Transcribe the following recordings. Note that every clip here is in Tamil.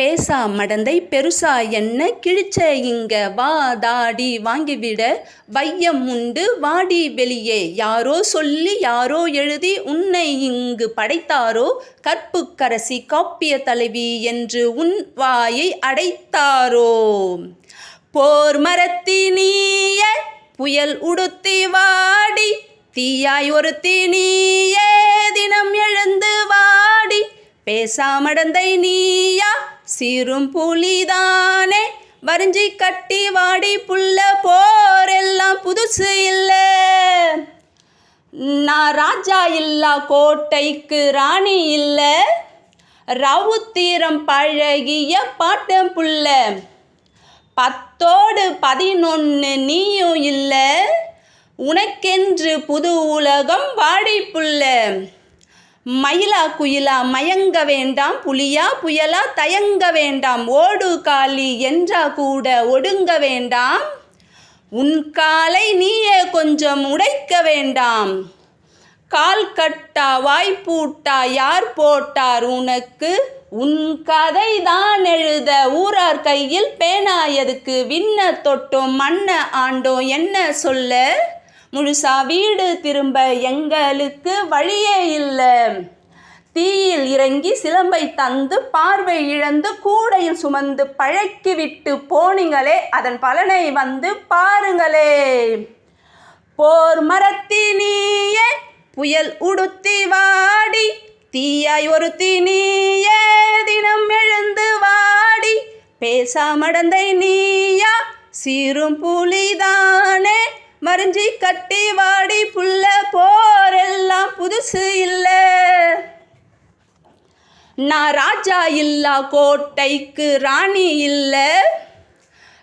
பேசா மடந்தை பெருசா என்ன? கிழிச்ச இங்க வா தாடி வாங்கிவிட வையம் உண்டு. வாடி வெளியே யாரோ சொல்லி யாரோ எழுதி உன்னை இங்கு படைத்தாரோ? கற்புக்கரசி காப்பிய தலைவி என்று உன் வாயை அடைத்தாரோ? போர் மரத்தி நீய புயல் உடுத்தி வாடி. தீயாய் ஒருத்தி தினியே தினம் எழுந்து வாடி. பேசாமடந்தை நீயா சீரும் புலிதானே வரிஞ்சி கட்டி வாடி புள்ள போரெல்லாம் புதுசு இல்லை. நான் ராஜா இல்லா கோட்டைக்கு ராணி இல்லை. ரவுத்தீரம் பழகிய பாட்டம் புள்ள பத்தோடு பதினொன்று நீயும் இல்லை. உனக்கென்று புது உலகம் வாடி புள்ள மயிலா குயிலா மயங்க வேண்டாம் புலியா புயலா தயங்க வேண்டாம் ஓடு காலி என்றா கூட ஒடுங்க வேண்டாம். உன் காலை நீயே கொஞ்சம் உடைக்க வேண்டாம். கால் கட்டா வாய்ப்பூட்டா யார் போட்டார் உனக்கு? உன் கதை தான் எழுத ஊரார் கையில் பேனாயதுக்கு விண்ண தொட்டோம் மண்ண ஆண்டோம் என்ன சொல்ல? முழுசா வீடு திரும்ப எங்களுக்கு வழியே இல்லை. தீயில் இறங்கி சிலம்பை தந்து பார்வை இழந்து கூடையில் சுமந்து பழக்கி விட்டு போனீங்களே அதன் பலனை வந்து பாருங்களே. போர் மரத்தி புயல் உடுத்தி வாடி தீயாய் ஒரு நீயே தினம் எழுந்து வாடி பேசாமடந்தை நீயா சீரும் புலிதானே மறிஞ்சி கட்டி வாடி புள்ள போரெல்லாம் புதுசு இல்லை. நான் ராஜா இல்லா கோட்டைக்கு ராணி இல்லை.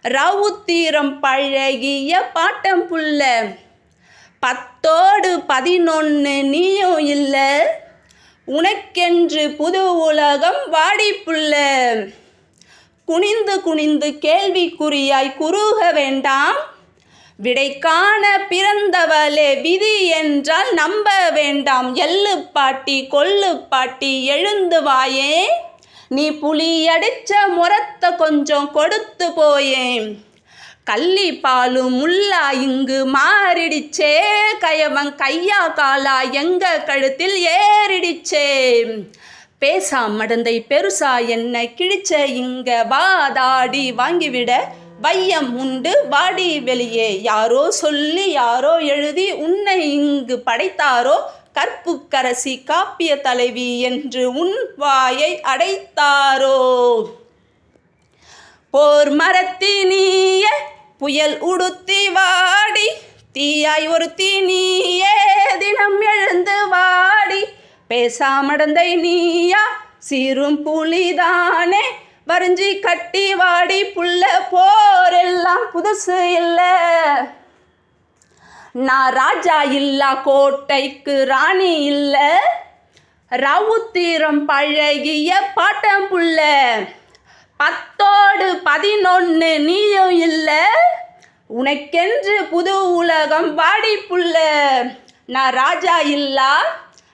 ரவுத்தீரம் பழகிய பாட்டம் புள்ள. பத்தோடு பதினொன்று நீயும் இல்லை. உனக்கென்று புது உலகம் வாடிப்புள்ள குனிந்து குனிந்து கேள்விக்குறியாய் குறுக வேண்டாம். விடை காண பிறந்தவளே விதி என்றால் நம்ப வேண்டாம். எள்ளு பாட்டி கொள்ளு பாட்டி எழுந்து வாயே. நீ புலி அடிச்ச முரத்த கொஞ்சம் கொடுத்து போயேன் கள்ளி பாலு முல்லா இங்கு மாறிடிச்சே. கயவன் கையா காலா எங்க கழுத்தில் ஏறிடிச்சே. பேசா மடந்தை பெருசா என்ன கிழிச்ச இங்க வாதாடி வாங்கிவிட வையம் உண்டு. வாடி வெளியே யாரோ சொல்லி யாரோ எழுதி உன்னை இங்கு படைத்தாரோ? கற்புக்கரசி காப்பிய தலைவி என்று உன் வாயை அடைத்தாரோ? போர் மரத்தி நீய புயல் உடுத்தி வாடி. தீயாய் ஒரு தீனியே தினம் எழுந்து வாடி. பேசாமடந்தை நீயா சீரும் புலிதானே. வரைஞ்சி கட்டி வாடி புள்ள போரெல்லாம் புதுசு இல்லை. நான் ராஜா இல்லா கோட்டைக்கு ராணி இல்லை. ரவுத்தீரம் பழகிய பாட்டம் புள்ள. பத்தோடு பதினொன்று நீயும் இல்லை. உனக்கென்று புது உலகம் வாடி புள்ள. நான் ராஜா இல்லா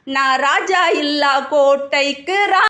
நான் ராஜா இல்லா கோட்டைக்கு ரா